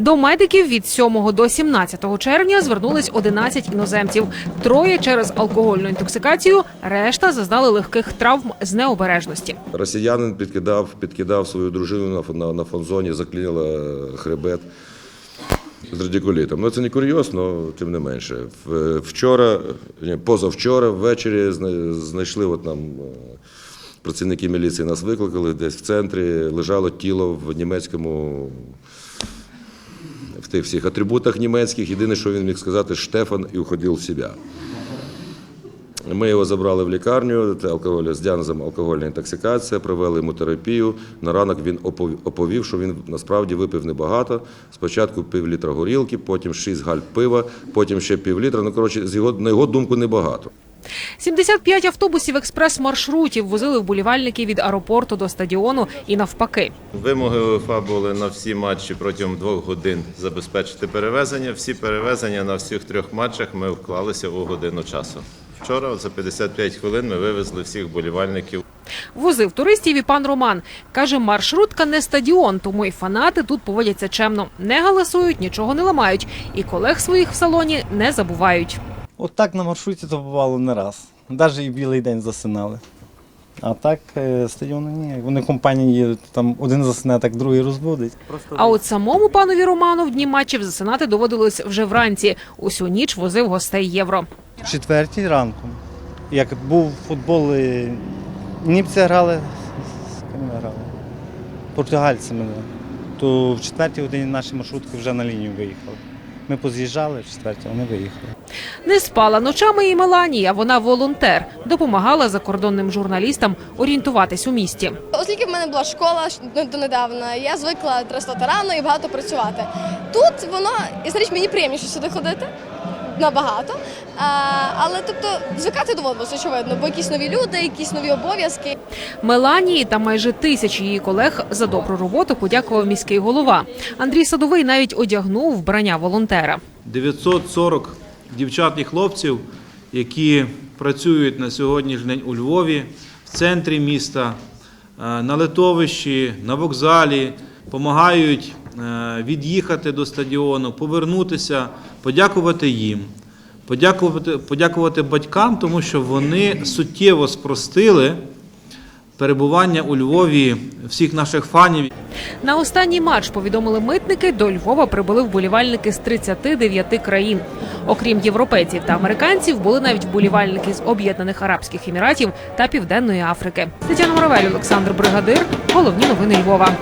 До медиків від 7 до 17 червня звернулись 11 іноземців. Троє через алкогольну інтоксикацію, решта зазнали легких травм з необережності. Росіянин підкидав, підкидав свою дружину на, на, на фонзоні, заклініла е, хребет з радикулітом. Ну це не курйоз, тим не менше. Вчора, ні, позавчора ввечері знайшли от нам. е, Працівники міліції нас викликали десь в центрі, лежало тіло в німецькому, в тих всіх атрибутах німецьких. Єдине, що він міг сказати, Штефан і уходив в себе. Ми його забрали в лікарню, алкоголь з діагнозом алкогольна інтоксикація, провели йому терапію. На ранок він опов- оповів, що він насправді випив небагато. Спочатку пів літра горілки, потім 6 гальп пива, потім ще пів літра. Ну, коротше, з його, на його думку, небагато. 75 автобусів експрес-маршрутів возили вболівальників від аеропорту до стадіону і навпаки. Вимоги УЄФА були на всі матчі протягом двох годин забезпечити перевезення. Всі перевезення на всіх трьох матчах ми вклалися у годину часу. Вчора за 55 хвилин ми вивезли всіх болівальників. Возив туристів і пан Роман. Каже, маршрутка не стадіон, тому і фанати тут поводяться чемно. Не галасують, нічого не ламають. І колег своїх в салоні не забувають. От так на маршруті то бувало не раз. Навіть і в білий день засинали. А так е, стадіони ні. Вони компанії їдуть, там один засине, так другий розбудить. А от самому панові Роману в дні матчів засинати доводилось вже вранці. Усю ніч возив гостей євро. Четвертій ранку. Як був футбол, е, німці грали, з ким грали? Португальцями. То в четвертій годині наші маршрутки вже на лінію виїхали. Ми поз'їжджали в четвертій, вони виїхали. Не спала ночами і Меланія. Вона волонтер, допомагала закордонним журналістам орієнтуватись у місті. Оскільки в мене була школа щ- донедавна, я звикла трясти рано і багато працювати. Тут воно, і річ, мені приємніше сюди ходити. Набагато. А, але тобто звикати доводилося, очевидно, бо якісь нові люди, якісь нові обов'язки. Меланії та майже тисячі її колег за добру роботу подякував міський голова. Андрій Садовий навіть одягнув вбрання волонтера. 940 дівчат і хлопців, які працюють на сьогоднішній день у Львові, в центрі міста, е, на литовищі, на вокзалі, допомагають е, від'їхати до стадіону, повернутися, подякувати їм. Подякувати, подякувати батькам, тому що вони суттєво спростили перебування у Львові всіх наших фанів. На останній матч повідомили митники. До Львова прибули вболівальники з 39 країн. Окрім європейців та американців, були навіть вболівальники з Об'єднаних Арабських Еміратів та Південної Африки. Тетяна Моравель, Олександр Бригадир. Головні новини Львова.